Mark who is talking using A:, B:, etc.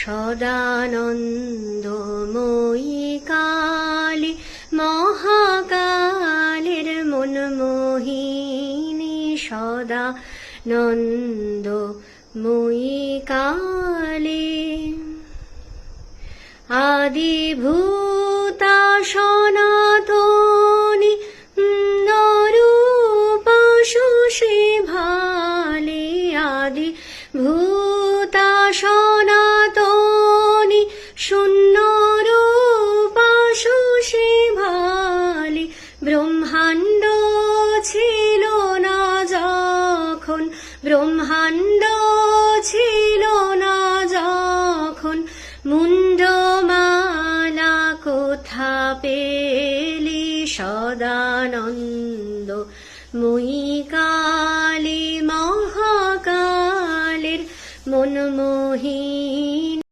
A: সদানন্দময়ী কালী মহাকালের মনমোহিনী সদা নন্দ মই কালী আদিভূতা সনাতনী নরূপা ভালে আদি ভূতা সনাতনী ব্রহ্মাণ্ড ছিল না যখন মুন্ডমালা কোথা পেলি সদানন্দ? মুই কালী মহাকালের মনমোহিনী